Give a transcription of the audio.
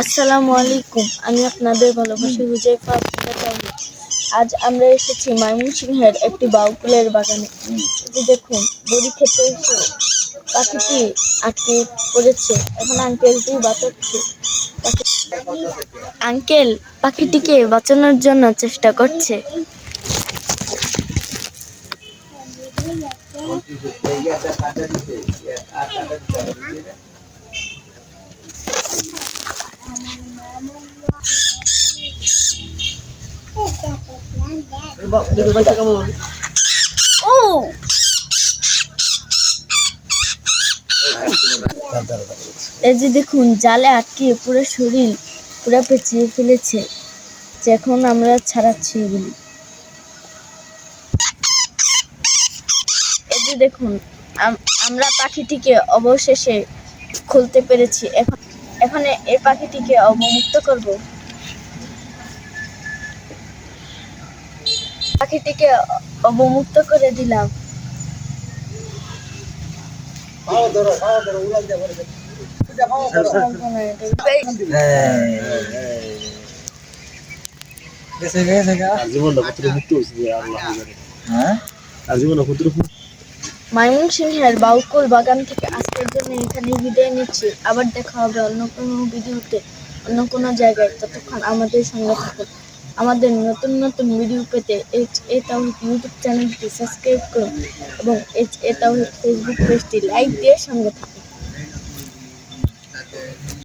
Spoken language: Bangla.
আসসালামু আলাইকুম। আমি আপনাদের ভালোবাসি হুজাইফা চাউলি আজ আমরা এসেছি ময়মনসিংহের একটি বাউকুলের বাগানে। দেখুন, বড়ি খেতে এসে পাখিটি আটকে পড়েছে। এখন আঙ্কেলটি বাঁচাচ্ছে। আঙ্কেল, পাখিটিকে বাঁচানোর জন্য চেষ্টা করছে। এই যে দেখুন, জালে আটকে পুরো শরীর, পুরো পেঁচিয়ে ফেলেছে। যে এখন আমরা ছাড়াচ্ছি এগুলি। এই যে দেখুন, আম- আমরা পাখিটিকে অবশেষে খুলতে পেরেছি। এখন এখন এ- এই পাখিটিকে অবমুক্ত করব। পাখিটিকে অবমুক্ত করে দিলাম। জীবনটা মুক্ত হয়েছে আল্লাহ হ্যাঁ জীবনটা কতটুকু ময়মনসিংহের বাউকুল বাগান থেকে আজকের জন্য এখানে বিদায় নিচ্ছি। আবার দেখা হবে অন্য কোনো ভিডিওতে, অন্য কোনো জায়গায়। ততক্ষণ আমাদের সঙ্গে থাকুন। আমাদের নতুন নতুন ভিডিও পেতে এইচ এ তাহিদ ইউটিউব চ্যানেলটি সাবস্ক্রাইব করুন এবং এইচ এ তাহিদ ফেসবুক পেজটি লাইক দিয়ে সঙ্গে থাকুন।